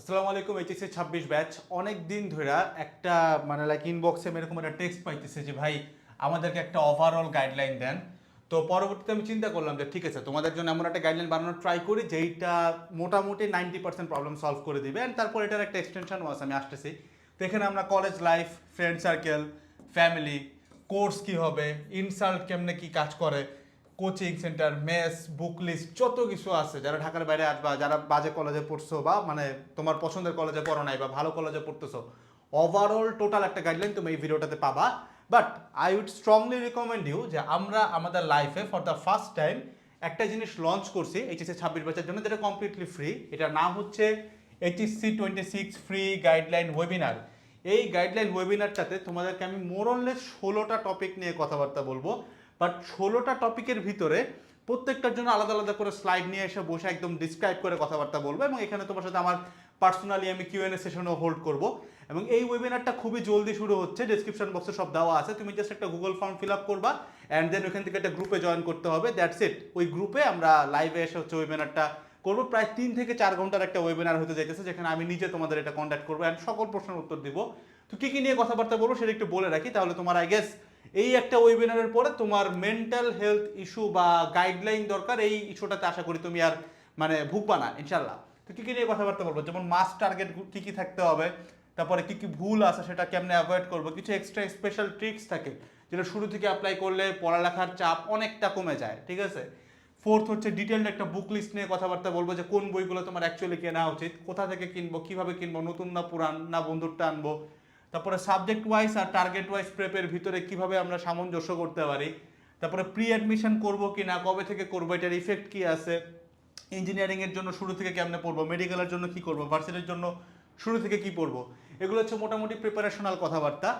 আসসালামু আলাইকুম, এইচএসসি ছাব্বিশ ব্যাচ। অনেক দিন ধরে একটা মানে লাইক ইনবক্সে এরকম একটা টেক্সট পাইতেছে যে, ভাই, আমাদেরকে একটা ওভারঅল গাইডলাইন দেন। তো পরবর্তীতে আমি চিন্তা করলাম যে, ঠিক আছে, তোমাদের জন্য এমন একটা গাইডলাইন বানানোর ট্রাই করি, যেইটা মোটামুটি নাইনটি পার্সেন্ট প্রবলেম সলভ করে দিবে। অ্যান্ড তারপর এটার একটা এক্সটেনশন আছে, আমি আসতেছি। তো এখানে আমরা college life friend circle family course কি হবে ইনসাল্ট কেমনে কি কাজ করে coaching centre, mess, book list, যত কিছু আছে, যারা ঢাকার বাইরে আসবা যারা বাজে কলেজে পড়ছো বা মানে তোমার পছন্দের কলেজে পড়ো নাই বা ভালো কলেজে পড়তেছো ওভারঅল টোটাল একটা গাইডলাইন তুমি এই ভিডিওটাতে পাবা। But I would strongly recommend you যে আমরা আমাদের লাইফে ফর দ্য ফার্স্ট টাইম একটা জিনিস লঞ্চ করছি এইচএসসি ছাব্বিশ বছরের জন্য যেটা কমপ্লিটলি ফ্রি এটার নাম হচ্ছে HSC twenty six free guideline webinar এই গাইডলাইন ওয়েবিনারটাতে তোমাদেরকে আমি মোরললেস ষোলোটা টপিক নিয়ে কথাবার্তা বলব। বাট ষোলোটা টপিকের ভিতরে প্রত্যেকটার জন্য আলাদা আলাদা করে স্লাইড নিয়ে এসে বসে একদম ডিসক্রাইব করে কথাবার্তা বলব এবং এখানে তোমার সাথে আমার পার্সোনালি আমি কিউএনএ সেশনও হোল্ড করব। এবং এই ওয়েবিনারটা খুবই জলদি শুরু হচ্ছে ডিসক্রিপশন বক্সে সব দেওয়া আছে। তুমি জাস্ট একটা গুগল ফর্ম ফিল আপ করবা অ্যান্ড দেন ওখান থেকে একটা গ্রুপে জয়েন করতে হবে। দ্যাটস ইট ওই গ্রুপে আমরা লাইভে এসে হচ্ছে ওয়েবিনারটা করব। প্রায় তিন থেকে চার ঘণ্টার একটা ওয়েবিনার হতে যাইতেছে, যেখানে আমি নিজে তোমাদের এটা কন্ট্যাক্ট করব অ্যান্ড সকল প্রশ্নের উত্তর দিব। তো কী কী নিয়ে কথাবার্তা বলব সেটা একটু বলে রাখি, তাহলে তোমার আই গেস এই একটা ওয়েবিনারের পরে তোমার মেন্টাল হেলথ ইস্যু বা গাইডলাইন দরকার, এই ইস্যুটাতে আশা করি তুমি আর মানে ভুগবা না ইনশাল্লাহ তো কী কী নিয়ে কথাবার্তা বলব? যেমন মাস টার্গেট কী কী থাকতে হবে, তারপরে কী কী ভুল আছে সেটা কেমনে অ্যাভয়েড করব, কিছু এক্সট্রা স্পেশাল ট্রিক্স থাকে, যেটা শুরু থেকে অ্যাপ্লাই করলে পড়ালেখার চাপ অনেকটা কমে যায়, ঠিক আছে? ফোর্থ হচ্ছে ডিটেলড একটা বুক লিস্ট নিয়ে কথাবার্তা বলব, যে কোন বইগুলো তোমার অ্যাকচুয়ালি কেনা উচিত, কোথা থেকে কিনবো, কীভাবে কিনবো, নতুন না পুরান, না বন্ধুরটা আনব তারপরে সাবজেক্ট ওয়াইজ আর টার্গেট ওয়াইজ প্রেপের ভিতরে কীভাবে আমরা সামঞ্জস্য করতে পারি, তারপরে প্রি অ্যাডমিশন করব কি না কবে থেকে করব, এটার ইফেক্ট কি আছে ইঞ্জিনিয়ারিং এর জন্য শুরু থেকে কেমনে পড়ব মেডিকেলের জন্য কি করব ভার্সিটির জন্য শুরু থেকে কি পড়ব, এগুলো হচ্ছে মোটামুটি প্রিপারেশনাল কথাবার্তা।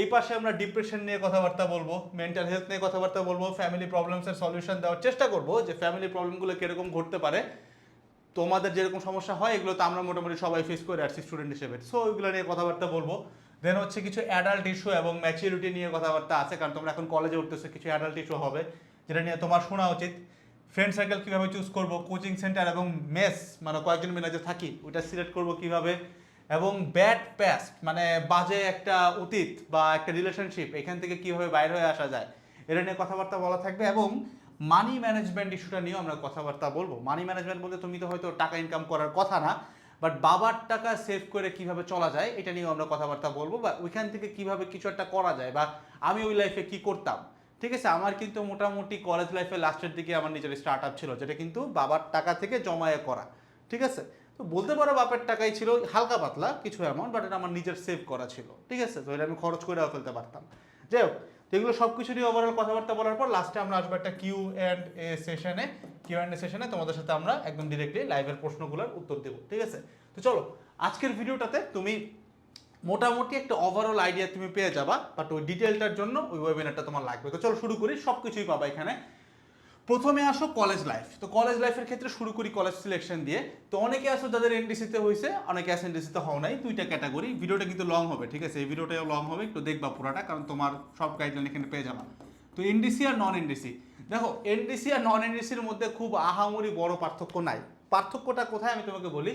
এই পাশে আমরা ডিপ্রেশন নিয়ে কথাবার্তা বলব মেন্টাল হেলথ নিয়ে কথাবার্তা বলব ফ্যামিলি প্রবলেমসের সলিউশন দেওয়ার চেষ্টা করব যে ফ্যামিলি প্রবলেমগুলো কীরকম ঘটতে পারে, তোমাদের যেরকম সমস্যা হয়, এগুলো তো আমরা মোটামুটি সবাই ফেস করে আসছি স্টুডেন্ট হিসেবে। সো ওইগুলো নিয়ে কথাবার্তা বলব। দেন হচ্ছে কিছু অ্যাডাল্ট ইস্যু এবং ম্যাচিউরিটি নিয়ে কথাবার্তা আছে, কারণ তোমরা এখন কলেজে উঠতেছো, কিছু অ্যাডাল্ট ইস্যু হবে, যেটা নিয়ে তোমার শোনা উচিত। ফ্রেন্ড সার্কেল কীভাবে চুজ করব কোচিং সেন্টার এবং মেস মানে কয়েকজন মিলে যে থাকি, ওইটা সিলেক্ট করব কীভাবে? এবং ব্যাড প্যাস্ট মানে বাজে একটা অতীত বা একটা রিলেশনশিপ এখান থেকে কীভাবে বাইরে হয়ে আসা যায়, এটা নিয়ে কথাবার্তা বলা থাকবে এবং মানি ম্যানেজমেন্ট ইস্যুটা নিয়েও আমরা কথাবার্তা বলব। মানি ম্যানেজমেন্ট বলতে তুমি তো হয়তো টাকা ইনকাম করার কথা না বাট বাবার টাকা সেভ করে কীভাবে চলা যায়, এটা নিয়েও আমরা কথাবার্তা বলব বা ওইখান থেকে কীভাবে কিছু একটা করা যায় বা আমি ওই লাইফে কি করতাম। ঠিক আছে? আমার কিন্তু মোটামুটি কলেজ লাইফে লাস্টের দিকে আমার নিজের স্টার্ট আপ ছিল, যেটা কিন্তু বাবার টাকা থেকে জমায়ে করা। ঠিক আছে? তো বলতে পারো বাপের টাকাই ছিল, হালকা পাতলা কিছু অ্যামাউন্ট বাট এটা আমার নিজের সেভ করা ছিল। ঠিক আছে? তো এটা আমি খরচ করেও ফেলতে পারতাম। যাই হোক এগুলো সব কিছু নিয়ে ওভারঅল কথাবার্তা বলার পর লাস্টে আমরা আসব একটা কিউ অ্যান্ড এ সেশনে কিউ অ্যান্ড এ সেশনে তোমাদের সাথে আমরা একদম ডিরেক্টলি লাইভের প্রশ্নগুলোর উত্তর দেবো, ঠিক আছে? তো চলো, আজকের ভিডিওটাতে তুমি মোটামুটি একটা ওভারঅল আইডিয়া তুমি পেয়ে যাবা বাট ওই ডিটেলটার জন্য ওই ওয়েবিনারটা তোমার লাগবে। তো চলো শুরু করি সব কিছুই পাবা এখানে। প্রথমে আসো কলেজ লাইফ তো কলেজ লাইফের ক্ষেত্রে শুরু করি কলেজ সিলেকশন দিয়ে। তো অনেকে আসো যাদের এনডিসিতে হয়েছে অনেকে আছে এনডিসিতে হও নাই, দুইটা ক্যাটাগরি ভিডিওটা কিন্তু লং হবে, ঠিক আছে? এই ভিডিওটাও লং হবে, একটু দেখবা পুরাটা, কারণ তোমার সব গাইডলাইন এখানে পেয়ে যাবা। তো এনডিসি আর নন এনডিসি দেখো এনডিসি আর নন এনডিসির মধ্যে খুব আহামরি বড় পার্থক্য নাই। পার্থক্যটা কোথায় আমি তোমাকে বলি?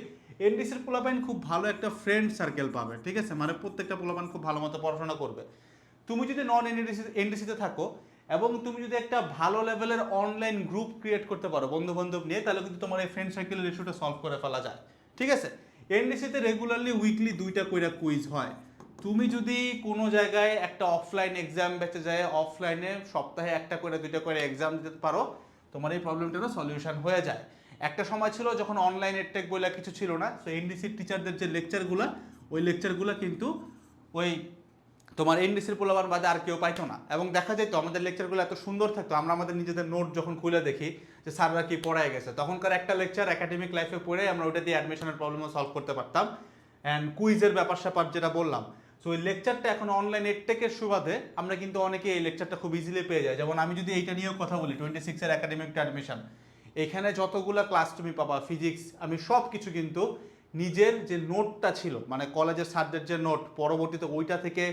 এনডিসির পোলাপাইন খুব ভালো একটা ফ্রেন্ড সার্কেল পাবে, ঠিক আছে? মানে প্রত্যেকটা পোলাপাইন খুব ভালো মতো পড়াশোনা করবে। তুমি যদি নন এনডিসি এনডিসিতে থাকো এবং তুমি যদি একটা ভালো লেভেলের অনলাইন গ্রুপ ক্রিয়েট করতে পারো বন্ধু বান্ধব নিয়ে, তাহলে কিন্তু তোমার এই ফ্রেন্ড সার্কেলের ইস্যুটা সলভ করে ফেলা যায়। ঠিক আছে? এনডিসিতে রেগুলারলি উইকলি দুইটা কইরা কুইজ হয়। তুমি যদি কোনো জায়গায় একটা অফলাইন এক্সাম বেঁচে যায় অফলাইনে সপ্তাহে একটা করে, দুইটা করে এক্সাম দিতে পারো, তোমার এই প্রবলেমটারও সলিউশন হয়ে যায়। একটা সময় ছিল যখন অনলাইন টেক বলে কিছু ছিল না, তো এনডিসির টিচারদের যে লেকচারগুলো ওই লেকচারগুলো কিন্তু ওই তোমার এন এনডিসির পোলাবার বাদে আর কেউ পাইতো না। এবং দেখা যেত আমাদের লেকচারগুলো এত সুন্দর থাকতো, আমরা আমাদের নিজেদের নোট যখন খুলে দেখি যে স্যাররা কি পড়ায় গেছে। তখনকার একটা লেকচার একাডেমিক লাইফে পড়ে আমরা ওটা দিয়ে অ্যাডমিশনের প্রবলেমও সলভ করতে পারতাম। অ্যান্ড কুইজের ব্যাপার স্যাপার যেটা বললাম। সো ওই লেকচারটা এখন অনলাইন এডটেকের সুবাদে আমরা কিন্তু অনেকে এই লেকচারটা খুব ইজিলি পেয়ে যাই। যেমন আমি যদি এইটা নিয়েও কথা বলি টোয়েন্টি সিক্সের একাডেমিক অ্যাডমিশন এখানে যতগুলো ক্লাস তুমি পাবা ফিজিক্স আমি সব কিছু কিন্তু নিজের যে নোটটা ছিল মানে কলেজের স্যারদের যে নোট পরবর্তীতে ওইটা থেকে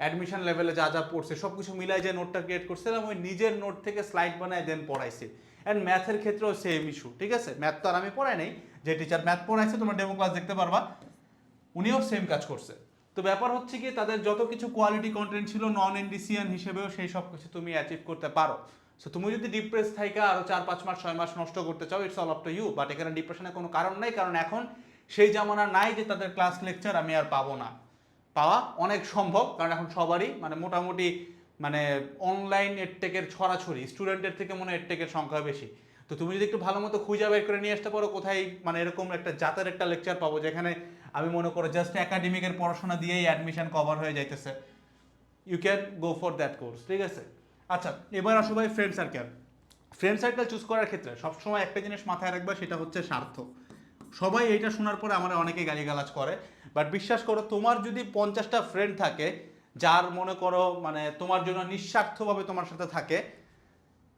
অ্যাডমিশন লেভেলে যা যা পড়ছে সব কিছু মিলাই যে নোটটা ক্রিয়েট করছিলাম ওই নিজের নোট থেকে স্লাইড বানায় দেন পড়াইছি। অ্যান্ড ম্যাথের ক্ষেত্রেও সেম ইস্যু ঠিক আছে? ম্যাথ তো আর আমি পড়াই নাই, যে টিচার ম্যাথ পড়াইছে, তোমরা ডেমো ক্লাস দেখতে পারবা, উনিও সেম কাজ করছে। তো ব্যাপার হচ্ছে কি, তাদের যত কিছু কোয়ালিটি কন্টেন্ট ছিল নন এন্ডিসিয়ান হিসেবেও সেই সব কিছু তুমি অ্যাচিভ করতে পারো। সো তুমি যদি ডিপ্রেস থাইকা আরও চার, পাঁচ মাস, ছয় মাস নষ্ট করতে চাও it's all up to you but এখানে ডিপ্রেশনের কোনো কারণ নাই, কারণ এখন সেই জামানা নাই যে তাদের ক্লাস লেকচার আমি আর পাবো না। পাওয়া অনেক সম্ভব, কারণ এখন সবারই মানে মোটামুটি মানে অনলাইন এডটেকের ছড়াছড়ি স্টুডেন্টের থেকে মনে হয় এডটেকের সংখ্যা বেশি। তো তুমি যদি একটু ভালো মতো খুঁজে বের করে নিয়ে আসতে পারো, কোথায় মানে এরকম একটা জাতের একটা লেকচার পাবো, যেখানে আমি মনে করো জাস্ট একাডেমিকের পড়াশোনা দিয়েই অ্যাডমিশন কভার হয়ে যাইতেছে। You can go for that course ঠিক আছে? আচ্ছা এবার আসো ভাই friend circle friend circle choose করার ক্ষেত্রে সবসময় একটা জিনিস মাথায় রাখবা, সেটা হচ্ছে স্বার্থ। সবাই এইটা শোনার পরে আমার অনেকে গালিগালাজ করে। বাট বিশ্বাস করো, তোমার যদি পঞ্চাশটা ফ্রেন্ড থাকে, যার মনে করো মানে তোমার জন্য নিঃস্বার্থভাবে তোমার সাথে থাকে,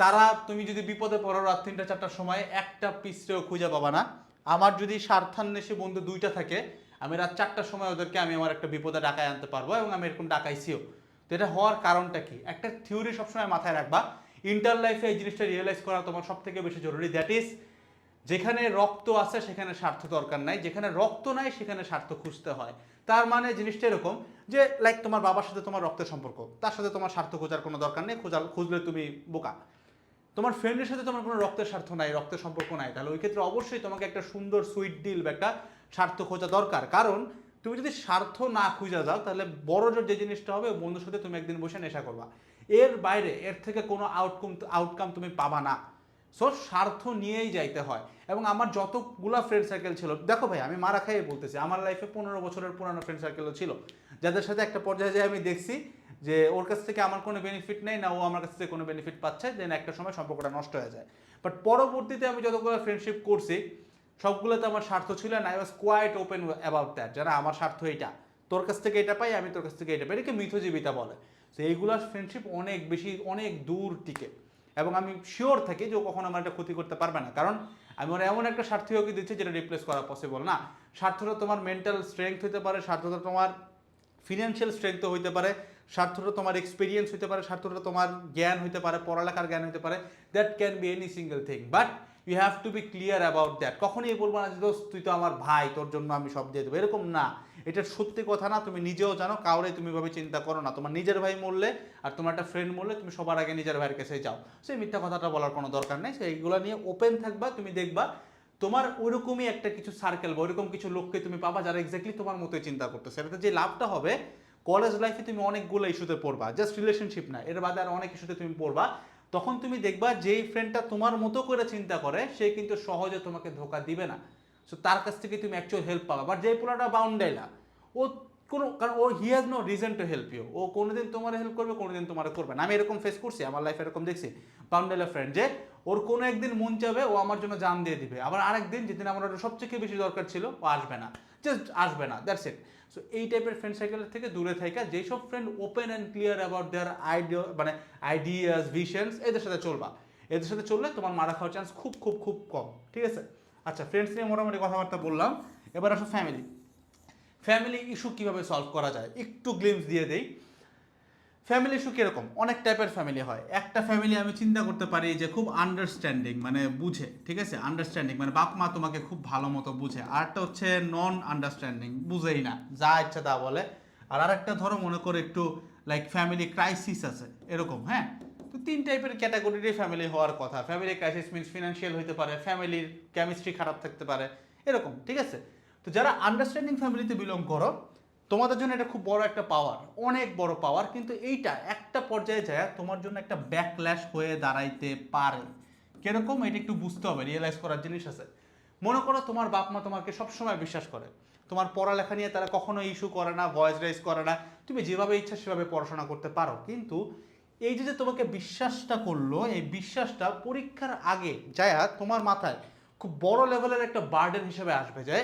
তারা তুমি যদি বিপদে পড়ো রাত তিনটা, চারটার সময়, একটা পিসরেও খুঁজে পাবা না। আমার যদি স্বার্থান্বেষী বন্ধু দুইটা থাকে, আমি রাত চারটার সময় ওদেরকে আমি আমার একটা বিপদে ডাকায় আনতে পারব এবং আমি এরকম ডাকাইছিও তো এটা হওয়ার কারণটা কি? একটা থিওরি সবসময় মাথায় রাখবা ইন্টার লাইফে এই জিনিসটা রিয়েলাইজ করা তোমার সব থেকে বেশি জরুরি। দ্যাট ইজ যেখানে রক্ত আছে, সেখানে স্বার্থ দরকার নাই। যেখানে রক্ত নাই, সেখানে স্বার্থ খুঁজতে হয়। তার মানে জিনিসটা এরকম যে লাইক তোমার বাবার সাথে তোমার রক্তের সম্পর্ক, তার সাথে তোমার স্বার্থ খোঁজার কোনো দরকার নেই খোঁজা খুঁজলে তুমি বোকা। তোমার ফ্রেন্ডের সাথে তোমার কোনো রক্তের স্বার্থ নাই, রক্তের সম্পর্ক নাই, তাহলে ওই ক্ষেত্রে অবশ্যই তোমাকে একটা সুন্দর সুইট ডিল বা একটা স্বার্থ খোঁজা দরকার। কারণ তুমি যদি স্বার্থ না খুঁজে যাও, তাহলে বড় জোর যে জিনিসটা হবে, বন্ধুর সাথে তুমি একদিন বসে নেশা করবা। এর বাইরে, এর থেকে কোনো আউটকাম আউটকাম তুমি পাবা না। সো স্বার্থ নিয়েই যাইতে হয়। এবং আমার যতগুলা ফ্রেন্ড সার্কেল ছিল, দেখো ভাই, আমি মারা খাইয়ে বলতেছি, আমার লাইফে পনেরো বছরের পুরানো ফ্রেন্ড সার্কেলও ছিল। যাদের সাথে একটা পর্যায়ে যেয়ে আমি দেখছি যে, ওর কাছ থেকে আমার কোনো বেনিফিট নেই, না ও আমার কাছ থেকে কোনো বেনিফিট পাচ্ছে দেন একটা সময় সম্পর্কটা নষ্ট হয়ে যায়। বাট পরবর্তীতে আমি যতগুলো ফ্রেন্ডশিপ করছি, সবগুলোতে আমার স্বার্থ ছিল না I was quite open about that যারা আমার স্বার্থ এটা তোর কাছ থেকে এটা পাই, আমি তোর কাছ থেকে এটা পাই। এটাকে মিথজীবিতা বলে। তো এইগুলোর ফ্রেন্ডশিপ অনেক বেশি, অনেক দূর টিকে। এবং আমি শিওর থাকি যে ও কখনো আমার একটা ক্ষতি করতে পারবে না। কারণ আমি মানে এমন একটা স্বার্থীয়কে দিচ্ছি যেটা রিপ্লেস করা পসিবল না। স্বার্থটা তোমার মেন্টাল স্ট্রেংথ হতে পারে, স্বার্থটা তোমার ফিনান্সিয়াল স্ট্রেংথ হইতে পারে, স্বার্থটা তোমার এক্সপিরিয়েন্স হইতে পারে, স্বার্থটা তোমার জ্ঞান হইতে পারে, পড়ালেখার জ্ঞান হইতে পারে that can be any single thing but you have to be clear about that কখনই বলব না যে, দোস্ত, তুই তো আমার ভাই, তোর জন্য আমি সব দিয়ে দেবো। এরকম না। এটা সত্যি কথা না। তুমি নিজেও জানো, কাউরে তুমি ভাবে চিন্তা করো না। তোমার নিজের ভাই মরলে আর তোমার একটা ফ্রেন্ড মরলে তুমি সবার আগে নিজের ভাইয়ের কাছে যাও। সেই মিথ্যা কথাটা বলার কোনো দরকার নেই। সেই এইগুলো নিয়ে ওপেন থাকবা, তুমি দেখবা তোমার ওইরকমই একটা কিছু সার্কেল বা ওইরকম কিছু লোককে তুমি পাবা যারা এক্স্যাক্টলি তোমার মতোই চিন্তা করতেছে। এটাতে যে লাভটা হবে কলেজ লাইফে তুমি অনেকগুলো ইস্যুতে পড়বা। জাস্ট রিলেশনশিপ না। এর বাদে আর অনেক ইস্যুতে তুমি পড়বা। তখন তুমি দেখবা যেই ফ্রেন্ডটা তোমার মতো করে চিন্তা করে, সে কিন্তু সহজে তোমাকে ধোকা দিবে না। সো তার কাছ থেকে তুমি অ্যাকচুয়াল হেল্প পাবা। বাট যেই পোলাটা বাউন্ডাইলা ও কোনো, কারণ ও he has no reason to help you ও কোনোদিন তোমার হেল্প করবে, কোনোদিন তোমার করবে না। আমি এরকম ফেস করছি, আমার লাইফে এরকম দেখছি। বাউন্ডাইলা ফ্রেন্ড যে, ওর কোনো একদিন মন চাবে ও আমার জন্য জান দিয়ে দিবে। আবার আরেকদিন, যেদিন আমার ওটা সবচেয়ে বেশি দরকার ছিল, ও আসবে না। জাস্ট আসবে না দ্যাটস ইট সো এই টাইপের ফ্রেন্ড সার্কেলের থেকে দূরে থাকা যেসব friend open and clear about their idea মানে আইডিয়াস ভিশনস এদের সাথে চলবা। এদের সাথে চললে তোমার মারা খাওয়ার চান্স খুব খুব খুব কম। ঠিক আছে? আচ্ছা ফ্রেন্ডস নিয়ে মোটামুটি কথাবার্তা বললাম। এবার আসো ফ্যামিলি ফ্যামিলি ইস্যু কীভাবে সলভ করা যায়? একটু গ্লিমস দিয়ে দেই। ফ্যামিলি ইস্যু কীরকম? অনেক টাইপের ফ্যামিলি হয়। একটা ফ্যামিলি আমি চিন্তা করতে পারি যে খুব আন্ডারস্ট্যান্ডিং মানে বুঝে, ঠিক আছে? আন্ডারস্ট্যান্ডিং মানে বাপ মা তোমাকে খুব ভালো মতো বুঝে। আর একটা হচ্ছে নন আন্ডারস্ট্যান্ডিং বুঝেই না। যা ইচ্ছা তা বলে। আর আরেকটা ধরো মনে করো একটু লাইক ফ্যামিলি ক্রাইসিস আছে, এরকম হ্যাঁ? তো তিন টাইপের ক্যাটাগরিরই ফ্যামিলি হওয়ার কথা। ফ্যামিলি ক্রাইসিস মিনস ফিনান্সিয়াল হইতে পারে ফ্যামিলির কেমিস্ট্রি খারাপ থাকতে পারে, এরকম, ঠিক আছে? তো যারা আন্ডারস্ট্যান্ডিং ফ্যামিলিতে বিলং করো, তোমাদের জন্য এটা খুব বড় একটা পাওয়ার অনেক বড় পাওয়ার কিন্তু এইটা একটা পর্যায়ে যায়, তোমার জন্য একটা ব্যাকল্যাশ হয়ে দাঁড়াইতে পারে। কীরকম? এটা একটু বুঝতে হবে রিয়েলাইজ করার জিনিস আছে। মনে করো তোমার বাপ মা তোমাকে সবসময় বিশ্বাস করে। তোমার পড়ালেখা নিয়ে তারা কখনো ইস্যু করে না ভয়েস রাইজ করে না। তুমি যেভাবে ইচ্ছা সেভাবে পড়াশোনা করতে পারো। কিন্তু এই যে যে তোমাকে বিশ্বাসটা করল, এই বিশ্বাসটা পরীক্ষার আগে যায়া তোমার মাথায় খুব বড় লেভেলের একটা বার্ডেন হিসেবে আসবে যে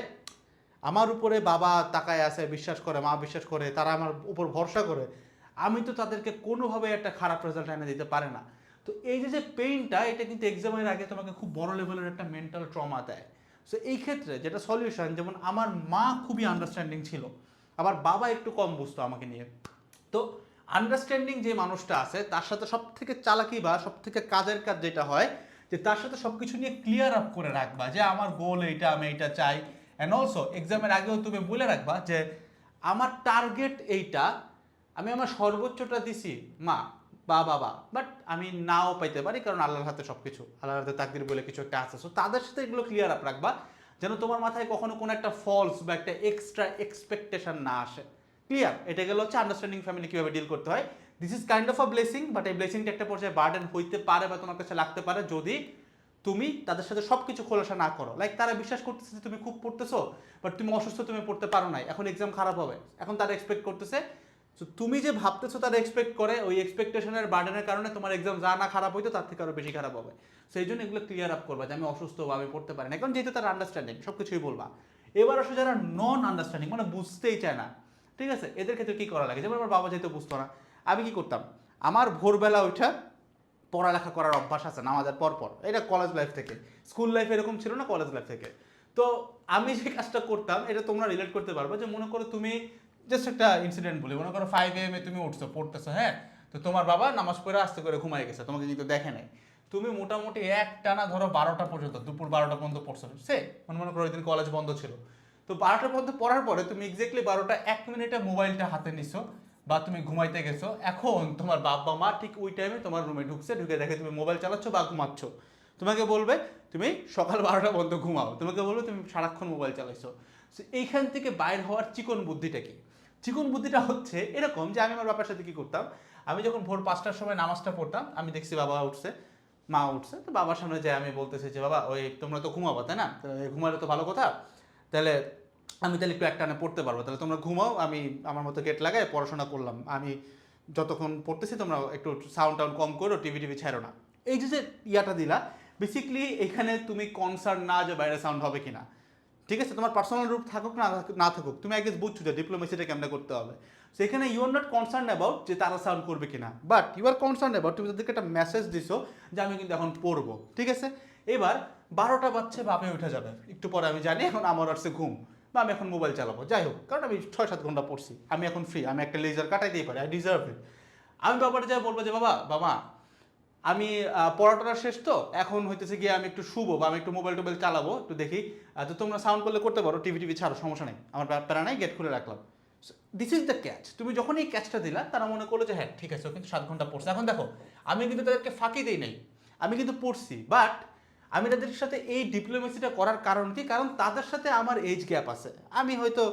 আমার উপরে বাবা তাকায় আছে, বিশ্বাস করে, মা বিশ্বাস করে, তারা আমার উপর ভরসা করে, আমি তো তাদেরকে কোনোভাবে একটা খারাপ রেজাল্ট এনে দিতে পারে না। তো এই যে যে পেইনটা এটা কিন্তু এক্সামের আগে তোমাকে খুব বড় লেভেলের একটা মেন্টাল ট্রমা দেয়। সো এই ক্ষেত্রে যেটা সলিউশন যেমন আমার মা খুবই আন্ডারস্ট্যান্ডিং ছিল, আবার বাবা একটু কম বুঝতো আমাকে নিয়ে। তো আন্ডারস্ট্যান্ডিং যে মানুষটা আছে, তার সাথে সব থেকে চালাকি বা সব থেকে কাজের কাজ যেটা হয়, যে তার সাথে সব কিছু নিয়ে ক্লিয়ার আপ করে রাখবা, যে আমার গোল এইটা, আমি এইটা চাই। অ্যান্ড অলসো এক্সামের আগেও তুমি বলে রাখবা যে আমার টার্গেট এইটা, আমি আমার সর্বোচ্চটা দিছি, মা বা বাবা বাট আমি নাও পাইতে পারি কারণ আল্লাহর হাতে সব কিছু আল্লাহর হাতে তাকদির বলে কিছু একটা আছে। সো তাদের সাথে এগুলো ক্লিয়ার আপ রাখবা যেন তোমার মাথায় কখনো কোনো একটা ফলস বা একটা এক্সট্রা এক্সপেকটেশন না আসে। ক্লিয়ার এটা গেল হচ্ছে আন্ডারস্ট্যান্ডিং ফ্যামিলি কীভাবে ডিল করতে হয়। This is kind of a blessing but এই ব্লেসিংটা একটা পর্যায়ে বার্ডেন হইতে পারে বা তোমার কাছে লাগতে পারে যদি তুমি তাদের সাথে সব কিছু খোলাসা না করো। লাইক তারা বিশ্বাস করতেছে যে তুমি খুব পড়তেছো বাট তুমি অসুস্থ তুমি পড়তে পারো নাই। এখন এক্সাম খারাপ হবে। এখন তারা এক্সপেক্ট করতেছে তো তুমি যে ভাবতেছো তারা এক্সপেক্ট করে, ওই এক্সপেকটেশনের বার্ডেনের কারণে তোমার এক্সাম যা না খারাপ হইতো তার থেকে আরও বেশি খারাপ হবে। সেই জন্য এগুলো ক্লিয়ার আপ করবা যে আমি অসুস্থ বা আমি পড়তে পারি না এখন যেহেতু তারা আন্ডারস্ট্যান্ডিং সব কিছুই বলবা। এবার আসলে যারা নন আন্ডারস্ট্যান্ডিং মানে বুঝতেই চায় না। ঠিক আছে? এদের ক্ষেত্রে কি করা লাগে? যেমন আমার বাবা যেহেতু বুঝতো না, আমি কি করতাম? আমার ভোরবেলা ওইটা পড়ালেখা করার অভ্যাস আছে, নামাজের পর পর। এটা কলেজ লাইফ থেকে। স্কুল লাইফ এরকম ছিল না কলেজ লাইফ থেকে। তো আমি যে কাজটা করতাম, এটা তোমরা রিলেট করতে পারবে যে মনে করো তুমি জাস্ট একটা ইনসিডেন্ট বলি। মনে করো ফাইভ এম এ তুমি উঠছো, পড়তেছো হ্যাঁ? তো তোমার বাবা নামাজ পড়ে আস্তে করে ঘুমাই গেছে, তোমাকে কিন্তু দেখে নাই। তুমি মোটামুটি এক টানা ধরো বারোটা পর্যন্ত, দুপুর বারোটা পর্যন্ত পড়ছো। সে, মনে মনে করো ওই দিন কলেজ বন্ধ ছিল। তো বারোটা পর্যন্ত পড়ার পরে তুমি এক্স্যাক্টলি বারোটা, এক মিনিটে মোবাইলটা হাতে নিছো। বা তুমি ঘুমাইতে গেছো এখন তোমার বাবা মা ঠিক ওই টাইমে তোমার রুমে ঢুকছে ঢুকে দেখে তুমি মোবাইল চালাচ্ছ বা ঘুমাচ্ছ। তোমাকে বলবে তুমি সকাল বারোটা পর্যন্ত ঘুমাও। তোমাকে বলবে তুমি সারাক্ষণ মোবাইল চালাইছো। So, এইখান থেকে বাইর হওয়ার চিকন বুদ্ধিটা কি? চিকন বুদ্ধিটা হচ্ছে এরকম যে আমি আমার বাবার সাথে কি করতাম? আমি যখন ভোর পাঁচটার সময় নামাজটা পড়তাম আমি দেখছি বাবা উঠছে মা উঠছে তো বাবার সামনে যাই আমি বলতেছি যে বাবা ওই তোমরা তো ঘুমাবো তাই না? ঘুমালে তো ভালো কথা। তাহলে আমি তাহলে একটু একটানে পড়তে পারব। তাহলে তোমরা ঘুমাও, আমি আমার মতো গেট লাগাই পড়াশোনা করলাম। আমি যতক্ষণ পড়তেছি তোমরা একটু সাউন্ড টাউন্ড কম করো টিভি টিভি ছাড়ো না। এই যে ইয়াটা দিলা বেসিকলি এখানে তুমি কনসার্ন না যে বাইরে সাউন্ড হবে কিনা। ঠিক আছে, তোমার পার্সোনাল রূপ থাকুক না না থাকুক, তুমি আগে বুঝছ যে ডিপ্লোমেসিটা কেমন করতে হবে। সো এখানে you are not concern about যে তারা সাউন্ড করবে কিনা। But you are concern about তুমি তাদেরকে একটা মেসেজ দিছো যে আমি কিন্তু এখন পড়ব। ঠিক আছে? এবার বারোটা বাচ্চা বাপে উঠে যাবে। একটু পরে আমি জানি, এখন আমার আসছে ঘুম। বা আমি এখন মোবাইল চালাবো, যাই হোক, কারণ আমি ছয় সাত ঘণ্টা পড়ছি, আমি এখন ফ্রি আমি একটা লেজার কাটাই দিয়ে পারি আই ডিজার্ভ ইট আমি বাবাটা যাই বলব যে, বাবা বাবা, আমি পড়াটা শেষ তো, এখন হইতেছে গিয়ে আমি একটু শুবো বা আমি একটু মোবাইল টোবাইল চালাবো, একটু দেখি তো তোমরা সাউন্ড করলে করতে পারো টিভি টিভি ছাড়ো, সমস্যা নেই, আমার প্যা- প্যারা নাই গেট খুলে রাখলাম। দিস ইজ দ্য ক্যাচ তুমি যখন এই ক্যাচটা দিলা, তারা মনে করল যে হ্যাঁ ঠিক আছে, ও কিন্তু সাত ঘণ্টা পড়ছে। এখন দেখো, আমি কিন্তু তাদেরকে ফাঁকি দিই নাই, আমি কিন্তু পড়ছি বাট আমি তাদের সাথে এই ডিপ্লোমেসিটা করার কারণ কি? কারণ তাদের সাথে আমার এজ গ্যাপ আছে। আমি হয়তো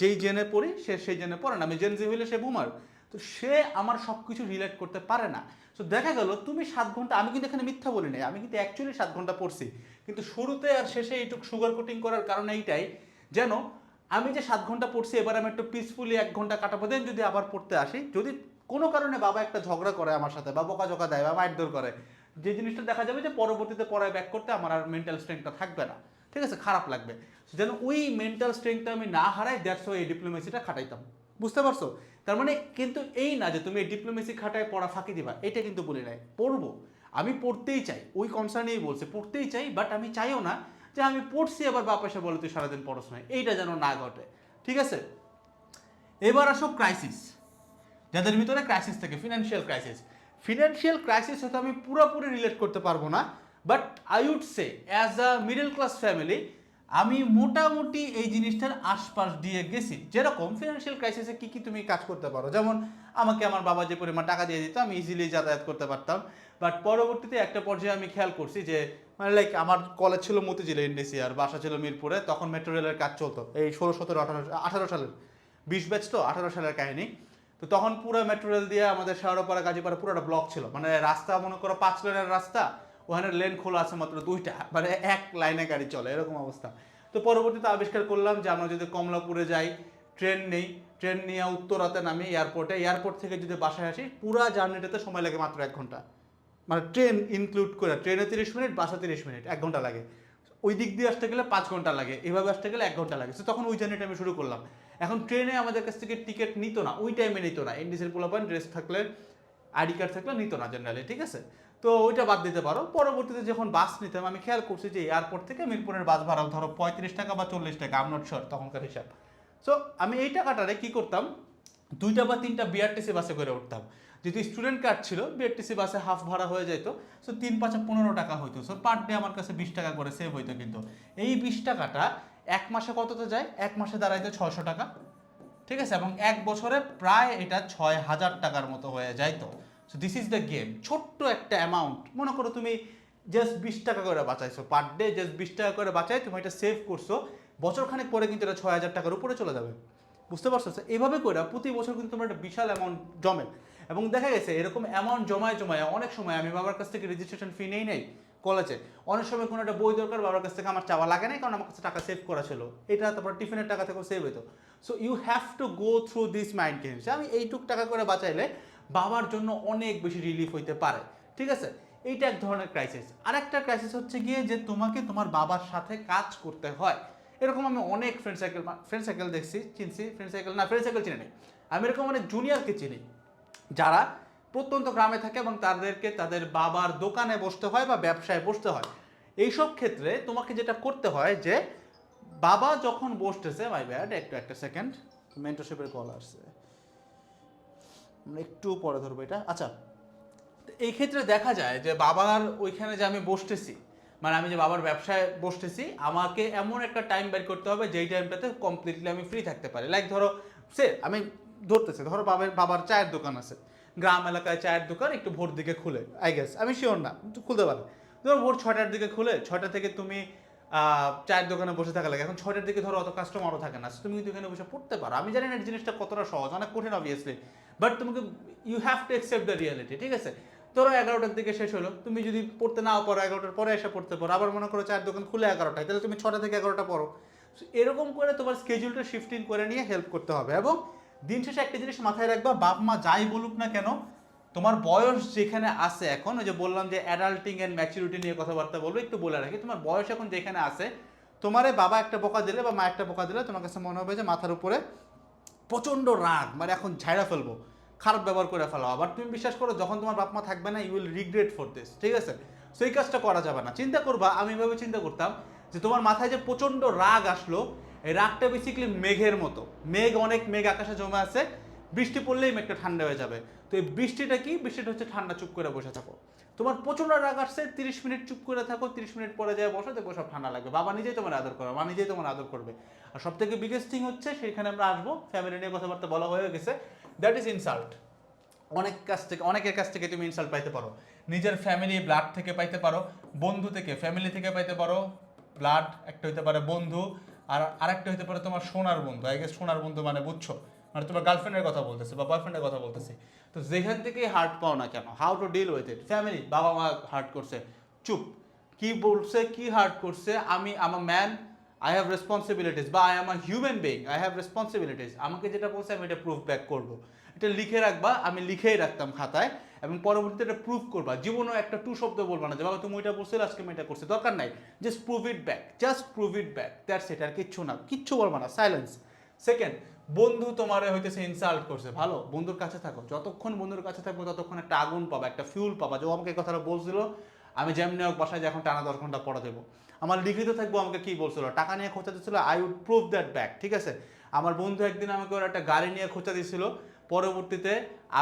যেই জেনে পড়ি, সে সেই জেনে পড়ে না। আমি জেন জি হইলে সে বুমার তো সে আমার সব কিছু রিলেট করতে পারে না। তো দেখা গেল, তুমি সাত ঘণ্টা আমি কিন্তু এখানে মিথ্যা বলি নাই। আমি কিন্তু অ্যাকচুয়ালি সাত ঘণ্টা পড়ছি। কিন্তু শুরুতে আর শেষে এইটুকু সুগার কোটিং করার কারণ এইটাই, যেন আমি যে সাত ঘণ্টা পড়ছি, এবার আমি একটু পিসফুলি এক ঘণ্টা কাটাবো। দেন যদি আবার পড়তে আসি, যদি কোনো কারণে বাবা একটা ঝগড়া করে আমার সাথে বা বকাঝকা দেয় বা মারধর করে যে জিনিসটা দেখা যাবে যে পরবর্তীতে পড়ায় ব্যাক করতে আমার আর মেন্টাল স্ট্রেংথটা থাকবে না। ঠিক আছে? খারাপ লাগবে। যেন ওই মেন্টাল স্ট্রেংথটা আমি না হারাই দ্যাটস এই ডিপ্লোমেসিটা খাটাইতাম। বুঝতে পারছ? তার মানে কিন্তু এই না যে তুমি এই ডিপ্লোমেসি খাটায় পড়া ফাঁকি দিবা, এটা কিন্তু বলি নাই। পড়ব। আমি পড়তেই চাই। ওই কনসার্নেই বলছে, পড়তেই চাই বাট আমি চাইও না যে আমি পড়ছি, আবার বাপ বলে, তুই সারাদিন পড়াস না এইটা যেন না ঘটে। ঠিক আছে? এবার আসো ক্রাইসিস যাদের ভিতরে ক্রাইসিস থাকে ফিনান্সিয়াল ক্রাইসিস ফিনান্সিয়াল ক্রাইসিস হয়তো আমি পুরোপুরি রিলেট করতে পারব না but I would say as a middle class family আমি মোটামুটি এই জিনিসটার আশপাশ দিয়ে গেছি। যেরকম ফিনান্সিয়াল ক্রাইসিসে কি কি তুমি কাজ করতে পারো? যেমন আমাকে আমার বাবা যে পরিমাণ টাকা দিয়ে দিত, আমি ইজিলি যাতায়াত করতে পারতাম। বাট পরবর্তীতে একটা পর্যায়ে আমি খেয়াল করছি যে মানে লাইক আমার কলেজ ছিল মতিঝিলে এনডিসি আর, বাসা ছিল মিরপুরে, তখন মেট্রো রেলের কাজ চলতো। এই ষোলো, সতেরো, আঠারো আঠারো সালের, বিশ ব্যাচ তো, আঠারো সালের কাহিনী। তো তখন পুরো মেট্রো রেল দিয়ে আমাদের শেওড়াপাড়া গাজীপাড়া পুরোটা ব্লক ছিল। মানে রাস্তা মনে করো পাঁচ লেনের রাস্তা, ওখানে লেন খোলা আছে মাত্র দুইটা। মানে এক লাইনে গাড়ি চলে, এরকম অবস্থা। তো পরবর্তীতে আবিষ্কার করলাম যে আমরা যদি কমলাপুরে যাই ট্রেন নেই। ট্রেন নিয়ে উত্তরাতে নামি এয়ারপোর্টে এয়ারপোর্ট থেকে যদি বাসায় আসি, পুরা জার্নিটাতে সময় লাগে মাত্র এক ঘণ্টা। মানে ট্রেন ইনক্লুড করে ট্রেনে তিরিশ মিনিট, বাসা তিরিশ মিনিট, এক ঘণ্টা লাগে। ওই দিক দিয়ে আসতে গেলে পাঁচ ঘণ্টা লাগে, এভাবে আসতে গেলে এক ঘণ্টা লাগে। তো তখন ওই জার্নিটা আমি শুরু করলাম। এখন ট্রেনে আমাদের কাছ থেকে টিকিট নিত না, ওই টাইমে নিত না। এনডিসির পোলাপান ড্রেস থাকলে আইডি কার্ড থাকলে নিত না জেনারেলি ঠিক আছে? তো ওইটা বাদ দিতে পারো। পরবর্তীতে যখন বাস নিতাম, আমি খেয়াল করছি যে এয়ারপোর্ট থেকে মিরপুরের বাস ভাড়া ধরো পঁয়ত্রিশ টাকা বা চল্লিশ টাকা আম নট শিওর তখনকার হিসাব। সো আমি এই টাকাটারে কি করতাম? দুইটা বা তিনটা বিআরটিসি বাসে করে উঠতাম। যেহেতু স্টুডেন্ট কার্ড ছিল বিআরটিসি বাসে হাফ ভাড়া হয়ে যেত সো তিন পাঁচে পনেরো টাকা হইতো। সো পার ডে আমার কাছে বিশ টাকা করে সেভ হইতো কিন্তু। এই বিশ টাকাটা এক মাসে কততে যায়? এক মাসে দাঁড়াইতে ছয়শো টাকা। ঠিক আছে? এবং এক বছরে প্রায় এটা ছয় হাজার টাকার মতো হয়ে যায় তো। So this is the game ছোট্ট একটা অ্যামাউন্ট মনে করো তুমি জাস্ট বিশ টাকা করে বাঁচাইছো। পার ডে জাস্ট বিশ টাকা করে বাঁচাই তুমি এটা সেভ করছ। বছরখানেক পরে কিন্তু এটা ছয় হাজার টাকার উপরে চলে যাবে। বুঝতে পারছ? So, এইভাবে করে প্রতি বছর কিন্তু তোমার একটা বিশাল অ্যামাউন্ট জমে। এবং দেখা গেছে এরকম অ্যামাউন্ট জমায় জমায় অনেক সময় আমি বাবার কাছ থেকে রেজিস্ট্রেশন ফি নেই নেই। কলেজে। অনেক সময় কোনো একটা বই দরকার বাবার কাছ থেকে আমার চাওয়া লাগে না কারণ আমার কাছে টাকা সেভ করা ছিল। এটা তারপর টিফিনের টাকা থেকেও সেভ হতো so you have to go through this mind games আমি এইটুক টাকা করে বাঁচাইলে বাবার জন্য অনেক বেশি রিলিফ হইতে পারে। ঠিক আছে? এইটা এক ধরনের ক্রাইসিস আরেকটা ক্রাইসিস হচ্ছে গিয়ে যে তোমাকে তোমার বাবার সাথে কাজ করতে হয়। এরকম আমি অনেক ফ্রেন্ড সাইকেল ফ্রেন্ড সাইকেল দেখছি, চিনছি। ফ্রেন্ড সাইকেল না ফ্রেন্ড সাইকেল চিনি আমি এরকম অনেক জুনিয়রকে চিনি। যারা প্রত্যন্ত গ্রামে থাকে এবং তাদেরকে তাদের বাবার দোকানে বসতে হয় বা ব্যবসায় বসতে হয়। এইসব ক্ষেত্রে তোমাকে যেটা করতে হয় যে, বাবা যখন বসতেছে মাই ব্যাড একটু, একটা সেকেন্ড মেন্টরশিপের কল আসছে। একটু পরে ধরবো এটা। আচ্ছা এই ক্ষেত্রে দেখা যায় যে বাবার ওইখানে যে আমি বসতেছি মানে আমি যে বাবার ব্যবসায় বসতেছি, আমাকে এমন একটা টাইম বের করতে হবে যেই টাইমটাতে কমপ্লিটলি আমি ফ্রি থাকতে পারি। লাইক ধরো, সে, আমি ধরতেছি, ধরো বাবার বাবার চায়ের দোকান আছে। গ্রাম এলাকায় চায়ের দোকান, একটু ভোর দিকে খুলে আই গেস আমি শিওর না, খুলতে পারে। ধরো ভোর ছটার দিকে খুলে ছটা থেকে তুমি চায়ের দোকানে বসে থাকা লাগে। এখন ছটার দিকে ধরো অত কাস্টমারও থাকে না তুমি কিন্তু এখানে বসে পড়তে পারো। আমি জানি না জিনিসটা কতটা সহজ, অনেক কঠিন অবভিয়াসলি বাট তোমাকে you have to accept the reality ঠিক আছে? ধরো এগারোটার দিকে শেষ হলো, তুমি যদি পড়তে নাও পারো, এগারোটার পরে এসে পড়তে পারো, আবার মনে করো চায়ের দোকান খুলে এগারোটায়, তাহলে তুমি ছটা থেকে এগারোটা পড়ো। এরকম করে তোমার স্কেজুলটা শিফটিং করে নিয়ে হেল্প করতে হবে, এবং দিন শেষে একটা জিনিস মাথায় রাখবা, বাপ মা যাই বলুক না কেন, তোমার বয়স যেখানে আছে এখন, ওই যে বললাম যে অ্যাডাল্টিং অ্যান্ড ম্যাচুরিটি নিয়ে কথাবার্তা বলব, একটু বলে রাখি, তোমার বয়স এখন যেখানে আছে, তোমারে বাবা একটা বোকা দিলে বা মা একটা বোকা দিলে তোমার কাছে মনে হবে যে মাথার উপরে প্রচণ্ড রাগ মানে এখন ঝাড়া ফেলব, খারাপ ব্যবহার করে ফেলো আবার তুমি বিশ্বাস করো, যখন তোমার বাপ মা থাকবে না you will regret for this ঠিক আছে? সো এই কাজটা করা যাবে না। চিন্তা করবা, আমি এভাবে চিন্তা করতাম যে তোমার মাথায় যে প্রচণ্ড রাগ আসলো এই রাগটা বেসিক্যালি মেঘের মতো। মেঘ, অনেক মেঘ, আকাশে জমে আছে। বৃষ্টি পড়লেই মেঘটা ঠান্ডা হয়ে যাবে। তো এই বৃষ্টিটা কি? বৃষ্টিটা হচ্ছে ঠান্ডা, চুপ করে বসে থাকো। তোমার প্রচণ্ড রাগ আসছে, তিরিশ মিনিট চুপ করে থাকো, তিরিশ মিনিট পরে যায় বসো, দেখব সব ঠান্ডা লাগবে। বাবা নিজেই তোমার আদর করবে মা নিজেই তোমার আদর করবে। আর সব থেকে বিগেস্ট থিং হচ্ছে, সেখানে আমরা আসব। ফ্যামিলি নিয়ে কথাবার্তা বলা হয়ে গেছে। দ্যাট ইজ ইনসাল্ট অনেক কাছ থেকে, অনেকের কাছ থেকে তুমি ইনসাল্ট পাইতে পারো। নিজের ফ্যামিলি ব্লাড থেকে পাইতে পারো। বন্ধু থেকে ফ্যামিলি থেকে পাইতে পারো। ব্লাড একটা হইতে পারে বন্ধু। আর আরেকটা হইতে পারে তোমার সোনার বন্ধু আই গেস সোনার বন্ধু মানে বুঝছ? মানে তোমার গার্লফ্রেন্ডের কথা বলতেছে বা বয়ফ্রেন্ডের কথা বলতেছে। তো যেখান থেকেই হার্ট পাও না কেন how to deal with it family বাবা মা হার্ট করছে। চুপ। কি বলছে, কি হার্ট করছে? আমি am man I have responsibilities বা I am a human being I have responsibilities আমাকে যেটা বলছে, আমি এটা প্রুফ ব্যাক করব। এটা লিখে রাখবা, আমি লিখেই রাখতাম খাতায়। এবং পরবর্তীতে এটা প্রুফ করবা। জীবনেও একটা টু শব্দ বলবা না যে, বাবা, তুমি এটা বলছিলে, আজকে আমি এটা করছি। দরকার নাই। Just prove it back just prove it back that's it আর কিচ্ছু না, কিচ্ছু বলবা না সাইলেন্স সেকেন্ড বন্ধু তোমারে হইতেছে ইনসাল্ট করছে। ভালো, বন্ধুর কাছে থাকো। যতক্ষণ বন্ধুর কাছে থাকব, ততক্ষণ একটা আগুন পাবা, একটা ফিউল পাবা। যে আমাকে কথাটা বলছিল, আমি যেমনি হোক বাসায় এখন টানা দশ ঘণ্টা পড়া দেবো। আমার লিখিত থাকব, আমাকে কি বলছিল? টাকা নিয়ে খোঁচা দিচ্ছিল I would prove that back ঠিক আছে? আমার বন্ধু একদিন আমাকে ওর একটা গাড়ি নিয়ে খোঁচা দিছিল পরবর্তীতে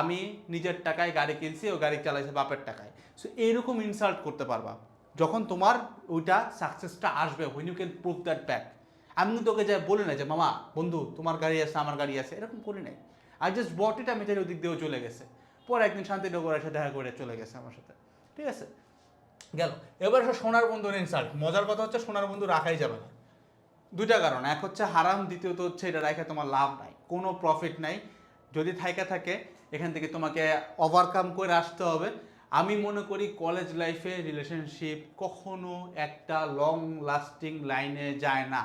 আমি নিজের টাকায় গাড়ি কিনছি ও গাড়ি চালাইছে বাপের টাকায়। সো এইরকম ইনসাল্ট করতে পারবা। যখন তোমার ওইটা সাকসেসটা আসবে when you can prove that back আমি কিন্তু ওকে যাই বলি না যে, মামা, বন্ধু, তোমার গাড়ি আছে, আমার গাড়ি আছে, এরকম করি নাই। আই জাস্ট বট ইট আমি জানি ওদিক দিয়েও চলে গেছে। পরে একদিন শান্তিনগর এসে দেখা করে চলে গেছে আমার সাথে। ঠিক আছে? গেল। এবার আসো সোনার বন্ধুর ইনসাল্ট মজার কথা হচ্ছে সোনার বন্ধু রাখাই যাবে না। দুইটা কারণ। এক হচ্ছে হারাম, দ্বিতীয়ত হচ্ছে এটা রাখে তোমার লাভ নাই। কোনো প্রফিট নাই। যদি থাইকা থাকে, এখান থেকে তোমাকে ওভারকাম করে আসতে হবে। আমি মনে করি কলেজ লাইফে রিলেশনশিপ কখনো একটা লং লাস্টিং লাইনে যায় না।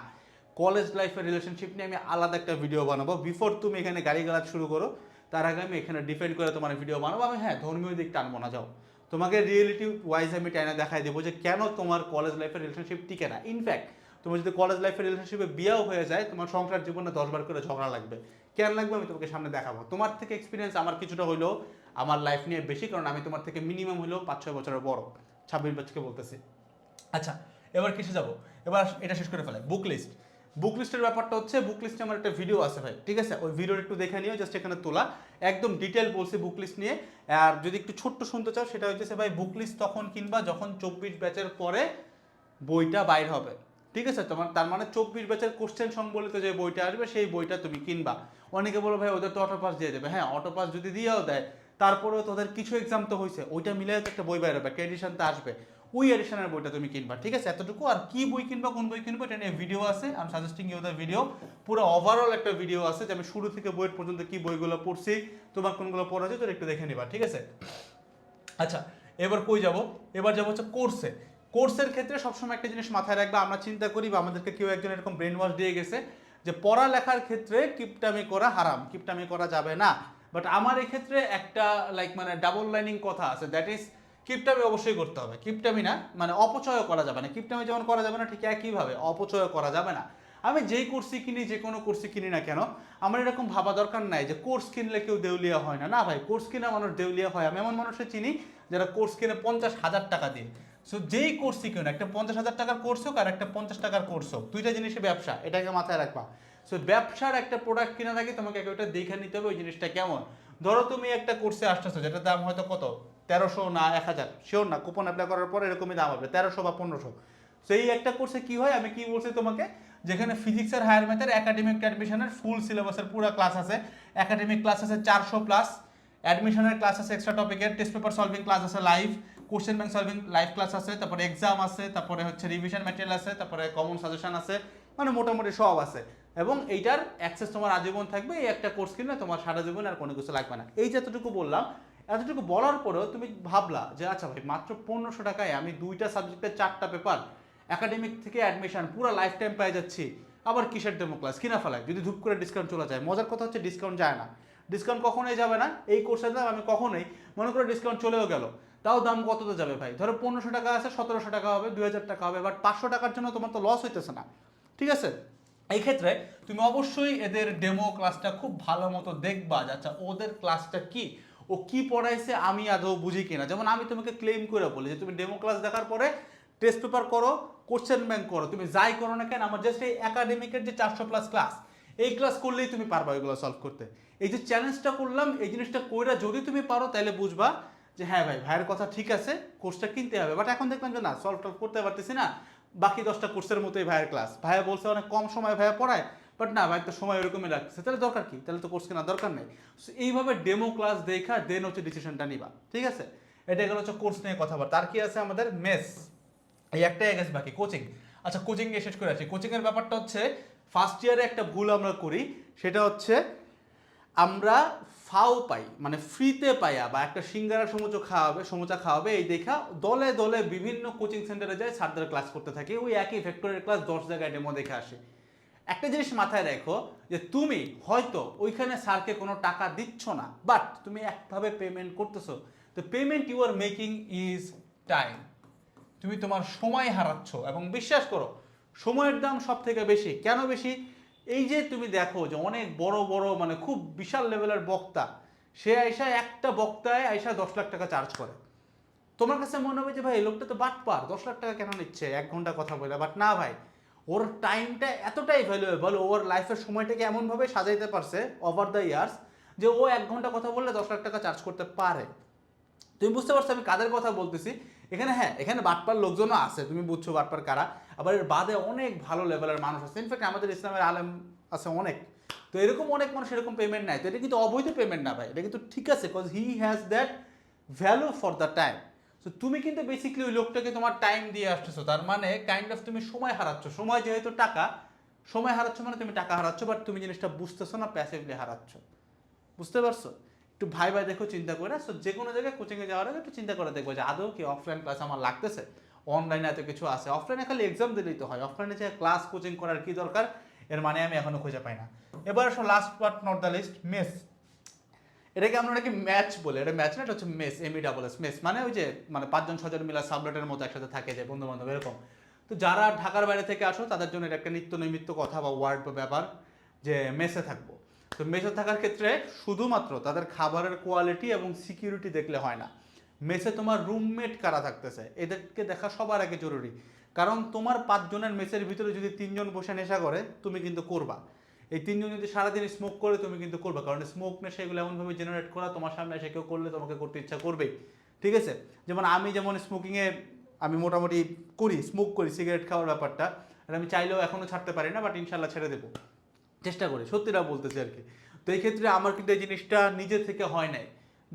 কলেজ লাইফের রিলেশনশিপ নিয়ে আমি আলাদা একটা ভিডিও বানাবো। বিফোর তুমি এখানে গাড়ি গালাজ শুরু করো, তার আগে আমি এখানে ডিপেন্ড করে তোমার ভিডিও বানাবো। আমি হ্যাঁ ধর্মীয় দিক টানবো না, যাও। তোমাকে রিয়েলিটি ওয়াইজ আমি টাইনে দেখাই দেবো যে কেন তোমার কলেজ লাইফের রিলেশনশিপ টিকে না। ইনফ্যাক্ট তোমার যদি কলেজ লাইফের রিলেশনশিপে বিয়েও হয়ে যায়, তোমার সংসার জীবনে দশবার করে ঝগড়া লাগবে। কেন লাগবে আমি তোমাকে সামনে দেখাবো। তোমার থেকে এক্সপিরিয়েন্স আমার কিছুটা হইলেও আমার লাইফ নিয়ে বেশি, কারণ আমি তোমার থেকে মিনিমাম হইলেও পাঁচ, ছয় বছরের বড়। ছাব্বিশ বছরকে বলতেছি। আচ্ছা এবার কিসে যাব? এবার এটা শেষ করে ফেলে বুক লিস্ট বুক লিস্টের ব্যাপারটা হচ্ছে বুক লিস্টে আমার একটা ভিডিও আছে ভাই, ঠিক আছে? ওই ভিডিওর একটু দেখে নিও জাস্ট এখানে তোলা। একদম ডিটেল বলছি বুক লিস্ট নিয়ে। আর যদি একটু ছোট্ট শুনতে চাও, সেটা হচ্ছে ভাই বুক লিস্ট তখন কিনবা যখন চব্বিশ ব্যাচের পরে বইটা বাইর হবে। ঠিক আছে, তোমার তার মানে চব্বিশ ব্যাচের কোশ্চেন সম্বলিত যে বইটা আসবে, সেই বইটা তুমি কিনবা। অনেকে বলো, ভাই, ওদের তো অটো পাস দিয়ে দেবে। হ্যাঁ অটো পাস যদি দিয়েও দেয়, তারপরেও তোদের কিছু এক্সাম তো হয়েছে ওইটা মিলে একটা বই বাইর হবে এডিশন তো আসবে। ওই এডিশনের বইটা তুমি কিনবা, ঠিক আছে? এতটুকু। আর কি বই কিনবা, কোন বই কিনবা, এটা নিয়ে ভিডিও আছে। আমি সাজেস্টিং ইউ দ্য ভিডিও পুরো ওভারঅল একটা ভিডিও আছে যে আমি শুরু থেকে বইয়ের পর্যন্ত কি বইগুলো পড়ছি, তোমার কোনগুলো পড়া যায় তোর একটু দেখে নিবা, ঠিক আছে? আচ্ছা এবার কই যাব? এবার যাব হচ্ছে কোর্সে কোর্সের ক্ষেত্রে সবসময় একটা জিনিস মাথায় রাখবে, আমরা চিন্তা করি বা আমাদেরকে কেউ একজন এরকম ব্রেন ওয়াশ দিয়ে গেছে যে পড়ালেখার ক্ষেত্রে কিপটামি করা হারাম, কিপটামি করা যাবে না। বাট আমার এই ক্ষেত্রে একটা লাইক মানে ডাবল লাইনিং কথা আছে দ্যাট ইজ কিপটামি অবশ্যই করতে হবে। কিপটামি না মানে অপচয় করা যাবে না। কিপটামি যেমন করা যাবে না, ঠিক একইভাবে অপচয় করা যাবে না। আমি যেই কোর্সই কিনি, যে কোনো কোর্সই কিনি না কেন, আমার এরকম ভাবা দরকার নাই যে কোর্স কিনলে কেউ দেউলিয়া হয় না। না ভাই, কোর্স কিনে মানুষ দেউলিয়া হয়। আমি এমন মানুষের চিনি যারা কোর্স কিনে পঞ্চাশ হাজার টাকা দিয়ে সো যেই কোর্সই কিনো একটা পঞ্চাশ হাজার টাকার কোর্স হোক আর একটা পঞ্চাশ টাকার কোর্স হোক, দুইটা জিনিসই ব্যবসা, এটাকে মাথায় রাখবা। সো ব্যবসার একটা প্রোডাক্ট কেনার আগে তোমাকে ওটা দেখে নিতে হবে ওই জিনিসটা কেমন। ধরো তুমি একটা কোর্সে আসতেছো, যেটার দাম হয়তো কত? তেরোশো না এক হাজার শিওর না কুপন অ্যাপ্লাই করার পর এরকমই দাম হবে, তেরোশো বা পনেরোশো। সো এই একটা কোর্সে কি হয়? আমি কি বলছি তোমাকে? যেখানে ফিজিক্সের হায়ার ম্যাথের একাডেমিক অ্যাডমিশনের ফুল সিলেবাসের পুরো ক্লাস আছে। একাডেমিক ক্লাস আছে চারশো প্লাস অ্যাডমিশনের ক্লাস আছে এক্সট্রা টপিকের টেস্ট পেপার সলভিং ক্লাস আছে live question bank solving live class আছে, তারপরে এক্সাম আছে, তারপরে হচ্ছে রিভিশন ম্যাটেরিয়াল আছে, তারপরে কমন সাজেশন আছে মানে মোটামুটি সব আছে। এবং এইটার অ্যাক্সেস তোমার আজীবন থাকবে, এই একটা কোর্স কিনলে তোমার সারা জীবন আর কোনো কিছু লাগবে না। এই যতটুকু বললাম, এতটুকু বলার পরেও তুমি ভাবলা যে আচ্ছা ভাই, মাত্র পনেরোশো টাকায় আমি দুইটা সাবজেক্টের চারটা পেপার একাডেমিক থেকে অ্যাডমিশন পুরো লাইফ টাইম পেয়ে যাচ্ছি, আবার কিসের ডেমো ক্লাস কিনা ফেলায় যদি ধূপ করে ডিসকাউন্ট চলে যায়। মজার কথা হচ্ছে ডিসকাউন্ট যায় না। ডিসকাউন্ট কখনোই যাবে না। এই কোর্সের দাম আমি কখনোই, মনে করে ডিসকাউন্ট চলেও গেল। তাও দাম কততে যাবে ভাই? ধরো পনেরোশো টাকা আছে, সতেরোশো টাকা হবে দুই হাজার টাকা হবে বাট পাঁচশো টাকার জন্য তোমার তো লস হইতেছে না। ঠিক আছে? এই ক্ষেত্রে তুমি অবশ্যই এদের ডেমো ক্লাসটা খুব ভালো মতো দেখবা আচ্ছা ওদের ক্লাসটা কি? ও কি পড়াইছে আমি আদৌ বুঝি কিনা? যেমন আমি তোমাকে ক্লেম করে বলি যে, তুমি ডেমো ক্লাস দেখার পরে টেস্ট পেপার করো কোশ্চেন ব্যাংক করো, তুমি যাই করো না কেন, আমার জাস্ট এই একাডেমিকের যে চারশো প্লাস ক্লাস এই ক্লাস করলেই তুমি পারবা এগুলো সলভ করতে। এই যে চ্যালেঞ্জটা করলাম, এই জিনিসটা কইরা যদি তুমি পারো, তাহলে বুঝবা যে হ্যাঁ ভাই ভাইয়ের কথা ঠিক আছে কোর্সটা কিনতে হবে বাট এখন দেখলাম যে না সলভ টলভ করতে পারতেছি না বাকি দশটা কোর্সের মতোই ভাইয়ের ক্লাস ভাইয়া বলছে অনেক কম সময় ভাইয়া পড়ায় বাট না ভাই তো সময় এরকমই লাগছে তাহলে দরকার কি? তাহলে তো কোর্স কেনার দরকার নেই। So, এইভাবে ডেমো ক্লাস দেখা দেন হচ্ছে ডিসিশনটা নিবা ঠিক আছে? এটা গেল হচ্ছে কোর্স নিয়ে কথা কথাবার্তা। আর কি আছে আমাদের? মেস এই একটাই গেছে বাকি কোচিং আচ্ছা কোচিং নিয়ে শেষ করে আছি কোচিংয়ের ব্যাপারটা হচ্ছে ফার্স্ট ইয়ারে একটা ভুল আমরা করি সেটা হচ্ছে আমরা ফাও পাই মানে ফ্রিতে পাইয়া বা একটা সিঙ্গারা সমুচো খাওয়াবে, সমুচা খাওয়াবে, এই দেখা দলে দলে বিভিন্ন কোচিং সেন্টারে যায়, স্যারদের ক্লাস করতে থাকে, ওই একই ফ্যাক্টরের ক্লাস দশ জায়গায় ডেমো দেখে আসে। একটা জিনিস মাথায় রেখো যে তুমি হয়তো ওইখানে স্যারকে কোনো টাকা দিচ্ছ না বাট তুমি একভাবে পেমেন্ট করতেছো তো payment you are making is time তুমি তোমার সময় হারাচ্ছ, এবং বিশ্বাস করো, সময়ের দাম সব থেকে বেশি। কেন বেশি? এই যে তুমি দেখো যে অনেক বড় বড় মানে খুব বিশাল লেভেলের বক্তা, সে আয়সা একটা বক্তায় আয়সা দশ লাখ টাকা চার্জ করে। তোমার কাছে মনে হবে যে ভাই, এই লোকটা তো বাট পার দশ লাখ টাকা কেন নিচ্ছে? এক ঘণ্টা কথা বলে বাট না ভাই, ওর টাইমটা এতটাই ভ্যালুয়েবল ওর লাইফের সময়টাকে এমনভাবে সাজাইতে পারছে ওভার দ্য ইয়ার্স যে ও এক ঘণ্টা কথা বললে দশ লাখ টাকা চার্জ করতে পারে। তুমি বুঝতে পারছ আমি কাদের কথা বলতেছি? এখানে হ্যাঁ এখানে বাটপার লোকজনও আছে, তুমি বুঝছ বাটপার কারা। আবার এর বাদে অনেক ভালো লেভেলের মানুষ আছে। ইনফ্যাক্ট আমাদের ইসলামের আলেম আছে অনেক। তো এরকম অনেক মানুষ এরকম পেমেন্ট নেয় তো এটা কিন্তু অবৈধ পেমেন্ট না ভাই, এটা কিন্তু ঠিক আছে because he has that value for the time তো তুমি কিন্তু বেসিক্যালি ওই লোকটাকে তোমার টাইম দিয়ে আসতেছো। তার মানে কাইন্ড অফ তুমি সময় হারাচ্ছ। সময় যেহেতু টাকা, সময় হারাচ্ছ মানে তুমি টাকা হারাচ্ছ বাট তুমি জিনিসটা বুঝতেছো না প্যাসিভলি হারাচ্ছ। বুঝতে পারছ? একটু ভাই ভাই দেখো, চিন্তা করে। সো যে কোনো জায়গায় কোচিংয়ে যাওয়ার আগে একটু চিন্তা করে দেখব যে আদৌ কি অফলাইন ক্লাস আমার লাগতেছে? অনলাইনে এত কিছু আছে। অফলাইনে খালি এক্সাম দিলেই তো হয়। অফলাইনে যে ক্লাস কোচিং করার কি দরকার? এর মানে আমি এখনও খুঁজে পাই না। এবার আসো last part not the least mess এটাকে আমরা নাকি ম্যাচ বলে। এটা ম্যাচ না, এটা হচ্ছে mess M E double S mess মানে ওই যে মানে পাঁচজন ছজন মিলা সাবলেটের মতো একসাথে থাকে যে বন্ধু বান্ধব এরকম। তো যারা ঢাকার বাইরে থেকে আসো, তাদের জন্য এটা একটা নিত্য নৈমিত্য কথা বা ওয়ার্ড বা ব্যাপার যে মেসে থাকব। তো মেসে থাকার ক্ষেত্রে শুধুমাত্র তাদের খাবারের কোয়ালিটি এবং সিকিউরিটি দেখলে হয় না। মেসে তোমার রুমমেট কারা থাকতেছে? এদেরকে দেখা সবার আগে জরুরি। কারণ তোমার পাঁচজনের মেসের ভিতরে যদি তিনজন বসে নেশা করে, তুমি কিন্তু করবা। এই তিনজন যদি সারাদিন স্মোক করে, তুমি কিন্তু করবে। কারণ স্মোক নেশা এগুলো এমনভাবে জেনারেট করা, তোমার সামনে এসে কেউ করলে তোমাকে করতে ইচ্ছা করবেই। ঠিক আছে? যেমন আমি যেমন স্মোকিংয়ে আমি মোটামুটি করি স্মোক করি সিগারেট খাওয়ার ব্যাপারটা। আর আমি চাইলেও এখনও ছাড়তে পারি না বাট ইনশাল্লাহ ছেড়ে দেবো। চেষ্টা করি, সত্যিটা বলতেছি আর কি। তো এই ক্ষেত্রে আমার কিন্তু এই জিনিসটা নিজে থেকে হয় নাই।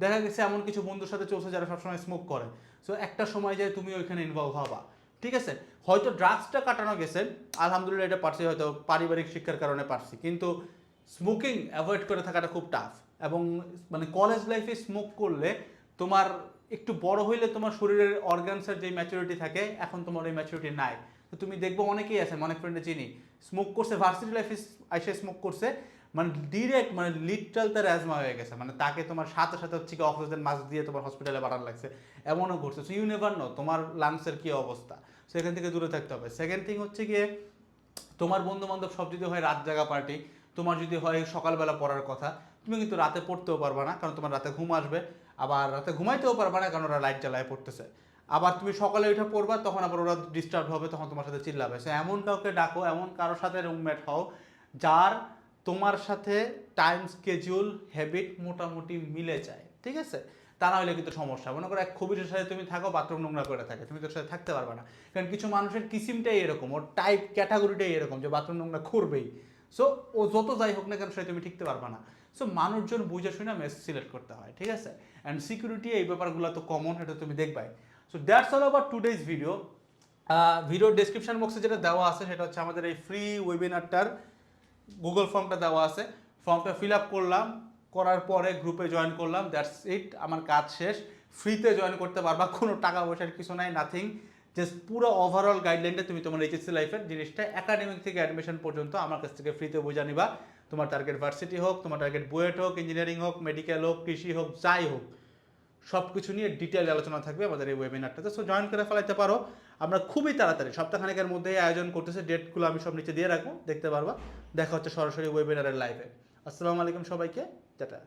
দেখা গেছে এমন কিছু বন্ধুর সাথে চলছে যারা সবসময় স্মোক করে। সো একটা সময় যায় তুমি ওইখানে ইনভলভ হবা। ঠিক আছে? হয়তো ড্রাগসটা কাটানো গেছে, আলহামদুলিল্লাহ এটা পারছি, হয়তো পারিবারিক শিক্ষার কারণে পারছি। কিন্তু স্মোকিং অ্যাভয়েড করে থাকাটা খুব টাফ এবং মানে কলেজ লাইফে স্মোক করলে তোমার একটু বড় হইলে তোমার শরীরের অর্গানসের যে ম্যাচুরিটি থাকে, এখন তোমার ওই ম্যাচুরিটি নাই। তো তুমি দেখব অনেকেই আছে, অনেক ফ্রেন্ডে চিনি স্মোক করছে ভার্সিটি লাইফে আইসে স্মোক করছে। মানে ডিরেক্ট মানে লিটারাল তার অ্যাজমা হয়ে গেছে। মানে তাকে তোমার সাথে সাথে হচ্ছে কি অক্সিজেন মাস্ক দিয়ে তোমার হসপিটালে বাড়ানো লাগছে। এমনও ঘটছে। সো ইউ নেভার নো তোমার লাংসের কী অবস্থা। সেখান থেকে দূরে থাকতে হবে। সেকেন্ড থিং হচ্ছে গিয়ে তোমার বন্ধু বান্ধব সব যদি হয় রাত জাগা পার্টি তোমার যদি হয় সকালবেলা পড়ার কথা, তুমি কিন্তু রাতে পড়তেও পারবা না। কারণ তোমার রাতে ঘুম আসবে। আবার রাতে ঘুমাইতেও পারবা না কারণ ওরা লাইট জ্বালায় পড়তেছে। আবার তুমি সকালে উঠে পড়বা, তখন আবার ওরা ডিস্টার্ব হবে, তখন তোমার সাথে চিল্লাবে। সে এমন কাউকে ডাকো, এমন কারোর সাথে রুমমেট হও, যার তোমার সাথে টাইম স্কেজিউল হ্যাবিট মোটামুটি মিলে যায়, ঠিক আছে? তা না হলে কিন্তু সমস্যা। মনে করো এক খবিরের সাথে তুমি থাকো, বাথরুম নোংরা করে থাকে, তুমি তোর সাথে থাকতে পারবে না। কারণ কিছু মানুষের কিসিমটাই এরকম, ওর টাইপ ক্যাটাগরিটাই এরকম যে বাথরুম নোংরা করবেই। সো ও যত যাই হোক না কেন সে তুমি ঠিকতে পারবে না। সো মানুষজন বুঝে শুনে মেস সিলেক্ট করতে হয়, ঠিক আছে? অ্যান্ড সিকিউরিটি এই ব্যাপারগুলো তো কমন এটা তুমি দেখবাই। সো দ্যাটস অল আবার টুডেজ ভিডিও ভিডিও ডেসক্রিপশন বক্সে যেটা দেওয়া আছে, সেটা হচ্ছে আমাদের এই ফ্রি ওয়েবিনারটার গুগল ফর্মটা দেওয়া আছে। ফর্মটা ফিল আপ করলাম, করার পরে গ্রুপে জয়েন করলাম দ্যাটস ইট আমার কাজ শেষ। ফ্রিতে জয়েন করতে পারবা, কোনো টাকা পয়সার কিছু নাই নাথিং জাস্ট পুরো ওভারঅল গাইডলাইনটা তুমি তোমার এইচএসসি লাইফের জিনিসটা একাডেমিক থেকে অ্যাডমিশন পর্যন্ত আমার কাছ থেকে ফ্রিতে বোঝা নিবা। তোমার টার্গেট ভার্সিটি হোক, তোমার টার্গেট বুয়েট হোক ইঞ্জিনিয়ারিং হোক মেডিকেল হোক, কৃষি হোক, যাই হোক। সব কিছু নিয়ে ডিটেল আলোচনা থাকবে আমাদের এই ওয়েবিনারটাতে সো জয়েন করে ফেলাইতে পারো। আমরা খুবই তাড়াতাড়ি, সপ্তাহখানেকের মধ্যেই আয়োজন করতেছে ডেটগুলো আমি সব নিচে দিয়ে রাখব, দেখতে পারবা। দেখা হচ্ছে সরাসরি ওয়েবিনারের লাইভে আসসালামু আলাইকুম সবাইকে যেটা